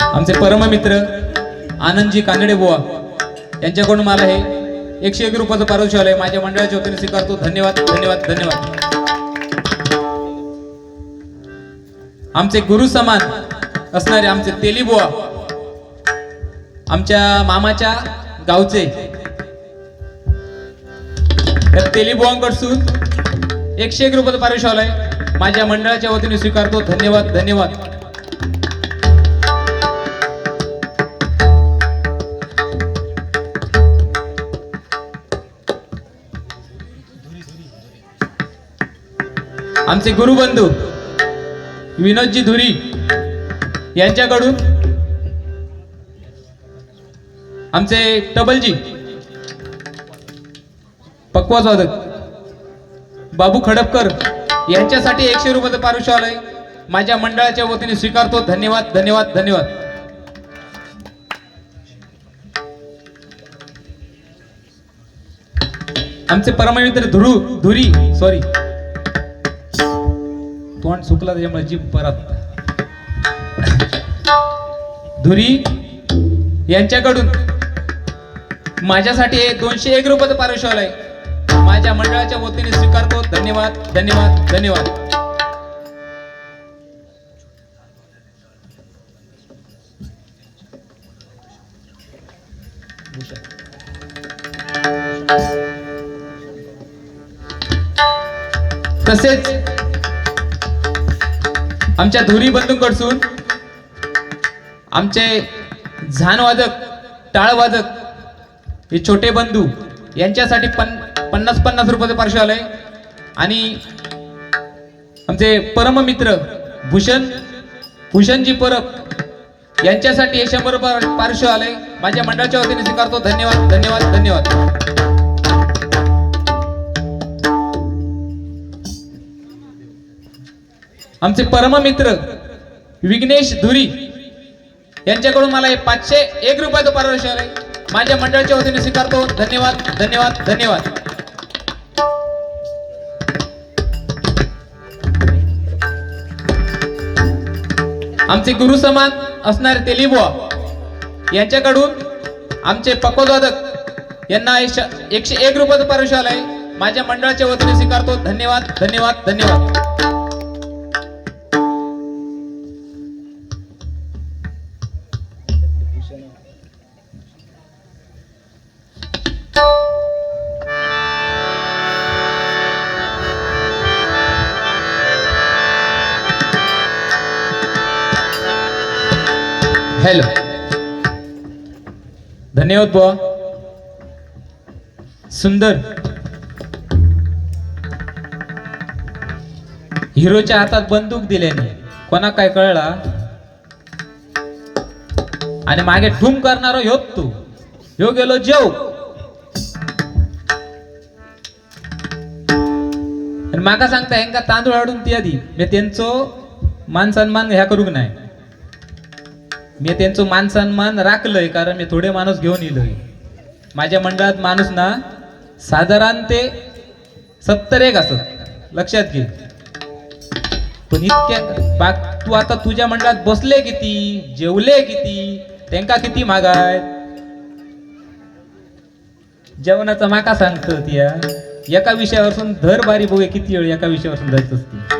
आमचे परममित्र आनंदजी कानडे बुवा यांच्याकडून मला हे एकशे एक रुपयाचं पारितोषिक आलंय. माझ्या मंडळाच्या वतीने स्वीकारतो. धन्यवाद धन्यवाद धन्यवाद. आमचे गुरु समान असणारे आमचे तेली बुवा आमच्या मामाच्या गावचे. तर तेली बुवांकडसून एकशे एक रुपयाचं पारितोषिक आलंय. माझ्या मंडळाच्या वतीने स्वीकारतो. धन्यवाद धन्यवाद. आमचे गुरुबंधू विनोदजी धुरी यांच्याकडून आमचे टबलजी पक्वास वादक बाबू खडपकर यांच्यासाठी एकशे रुपयाचं पारितोषिक माझ्या मंडळाच्या वतीने स्वीकारतो. धन्यवाद धन्यवाद धन्यवाद. आमचे परममित्र धुरू धुरी सॉरी तोंड सुकला त्याच्यामुळे जीभ परत. धुरी यांच्याकडून माझ्यासाठी हे दोनशे एक रुपयाचं पारितोषिक माझ्या मंडळाच्या वतीने स्वीकारतो. धन्यवाद धन्यवाद धन्यवाद. तसेच आमच्या धुरी बंधूंकडसून आमचे झानवादक टाळवादक हे छोटे बंधू यांच्यासाठी पन पन्नास पन्नास रुपयाचं पार्श्व आलंय. आणि आमचे परममित्र भूषण भूषणजी परब यांच्यासाठी हे शंभर रुपये पार्श्व आलंय. माझ्या मंडळाच्या वतीने स्वीकारतो. धन्यवाद धन्यवाद धन्यवाद. आमचे परममित्र विघ्नेश धुरी यांच्याकडून मला हे पाचशे एक रुपयाचं पारदर्शन आलंय. माझ्या मंडळाच्या वतीने स्वीकारतो. धन्यवाद धन्यवाद धन्यवाद. आमचे गुरु समान असणारे तेलिबुवा यांच्याकडून आमचे पकोद्वादक यांना एकशे एक रुपयाचं पारितोषिक आलंय. माझ्या मंडळाच्या वतीने स्वीकारतो. धन्यवाद धन्यवाद धन्यवाद. धन्यवाद बुवा. सुंदर. हिरोच्या हातात बंदूक दिल्याने कोणा काय कळला? आणि मागे ठुम करणारा ह्योच तू. ह्यो गेलो जेव. आणि माका सांगता हेंका तांदूळ हाडून ती आधी मी त्यांचो मान सन्मान ह्या करूक नाही मी त्यांचं मान सन्मान राखलंय कारण मी थोडे माणूस घेऊन येलोय. माझ्या मंडळात माणूस ना साधारण ते सत्तर एक असत. लक्षात घे. पण इतक्या बाग तू आता तुझ्या मंडळात बसले किती जेवले किती त्यांका किती मागाय जेवणाचा माका सांगत त्या. एका विषयावरसून धर बारी बघूया किती वेळ एका विषयावरसून धरत असती.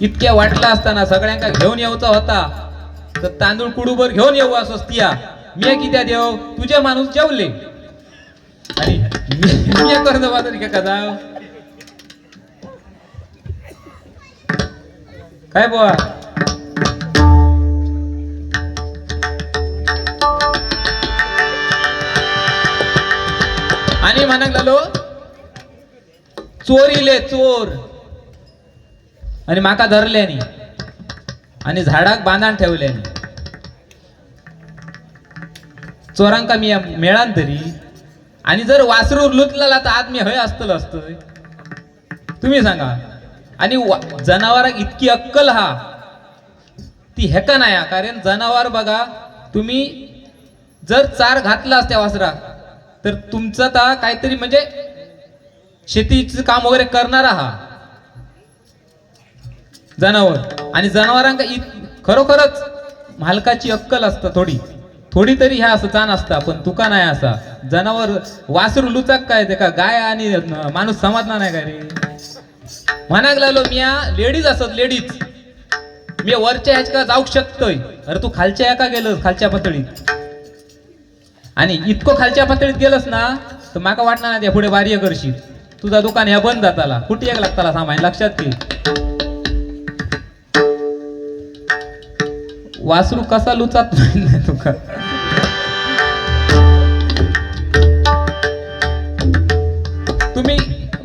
इतक्या वाटला असताना सगळ्यांका घेऊन येऊचा होता. तर तांदूळ कुडूबर घेऊन येऊ असो असतिया. मी कित्या देव? तुझे माणूस जेवले. आणि मी कर्ज बाजार का कदा काय बुवा? आणि म्हणाक झालो चोर इले चोर. आणि माका धरल्यानी आणि झाडाक बांधान ठेवल्यानी चोरांका मी मेळान तरी. आणि जर वासरू लुटलेला तर आज मी हय असतलं असतंय. तुम्ही सांगा. आणि वा- जनावराक इतकी अक्कल हा. ती हेका नाही हा. कारण जनावर बघा तुम्ही जर चार घातला असत्या वासरा तर तुमचं ता काहीतरी म्हणजे शेतीचं काम वगैरे करणारा हा. जनावर. आणि जनावरांका इत खरोखरच मालकाची अक्कल असतं थोडी. थोडी तरी ह्या असं जाण असता पण तुका नाही असा. जनावर वासरू लुचाक काय ते का गाय आणि माणूस समजणार नाही का रे? म्हणाक लागलो मिया लेडीज असत लेडीज. मी वरच्या ह्याच्या जाऊ शकतोय. अरे तू खालच्या एका गेलोस खालच्या पातळीत. आणि इतकं खालच्या पातळीत गेलस ना तर माका वाटणार नाही त्या पुढे बारीय करशील. तुझा दुकान ह्या बंद जाताला कुठे एक लागताला सामान? लक्षात घे वासरू कसा लुचात नाही तुका. तुम्ही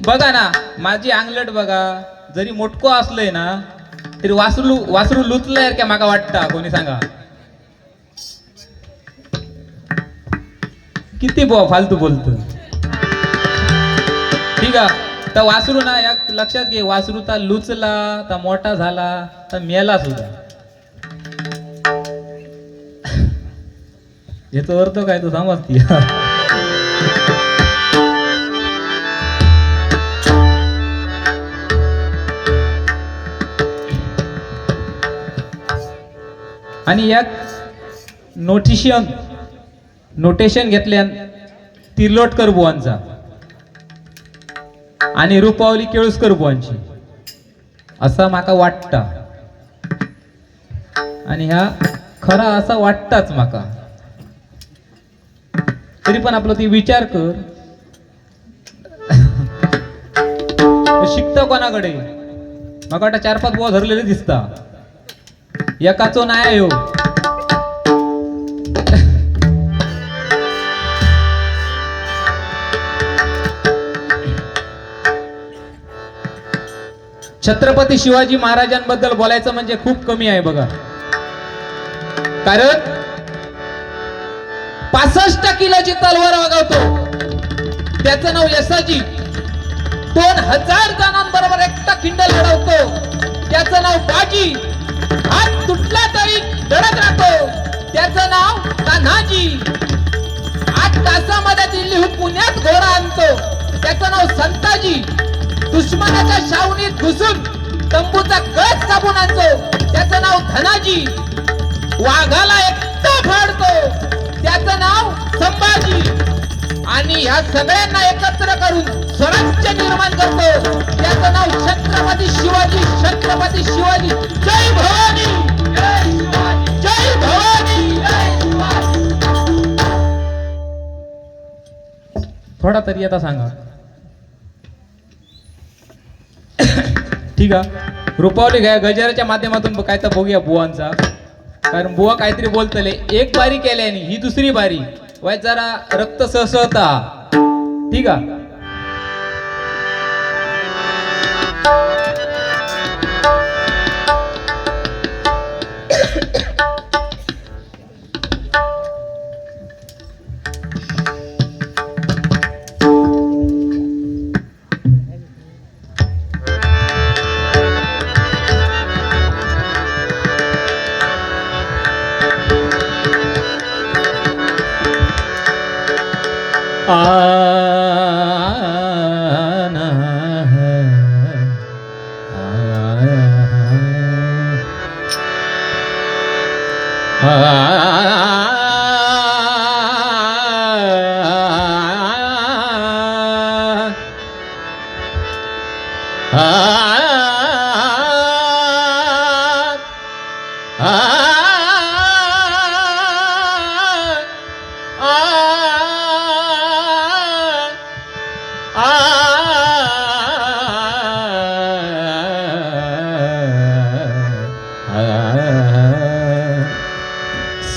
बघा ना माझी आंगलट बघा. जरी मोटको असलंय ना तरी वासरू वासरू लुचलंय का माका वाटता कोणी सांगा. किती बो फालतू बोलतो. ठीक आहे. तर वासरू ना या लक्षात घे वासरू ता लुचला तर मोठा झाला तर मेला सुद्धा. याचा अर्थ काय तो समजती आणि या नोटिशियन नोटेशन घेतल्यान तिर्लोटकर बुवांचा आणि रुपावली केळुसकर बुवांची. असा माका वाटता. आणि ह्या खरा असा वाटताच माका. तरी पण आपलं ते विचार कर. शिकत कोणाकडे? मग वाटतं चार पाच बुवा धरलेले दिसता. एकाचो नाही हो. छत्रपती शिवाजी महाराजांबद्दल बोलायचं म्हणजे खूप कमी आहे बघा. कारण पासष्ट किलोची तलवार वागवतो. त्याचं नाव यशाजी दोन हजार जणांबरोबर एकटा खिंड लढवतो. त्याचं नाव बाजी. हात तुटला तरी लढत राहतो. त्याचं नाव तान्हाजी आठ तासामध्ये दिल्लीहून पुण्यात घोडा आणतो. त्याचं नाव संताजी. दुश्मनाच्या शावणीत घुसून तंबूचा कच कापून आणतो. त्याचं नाव धनाजी. वाघाला एकटा फाडतो. त्याचं नाव संभाजी. आणि ह्या सगळ्यांना एकत्र करून स्वराज्य निर्माण करतो. त्याचं नाव छत्रपती शिवाजी छत्रपती शिवाजी. जय भवानी! जय शिवाजी भवानी! थोडा तरी आता सांगा. ठीक आहे. रुपावली घ्या. गजराच्या माध्यमातून काय तर बघूया बुवांचा. कारण बुवा काहीतरी बोलतले. एक बारी केल्याने ही दुसरी बारी. वाय जरा रक्त सहसहता ठीक आहे Ah.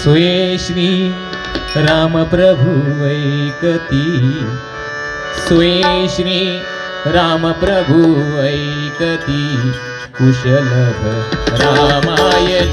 स्वे श्री राम प्रभु ऐकती. स्वे श्री राम प्रभु ऐकती कुशल रामायण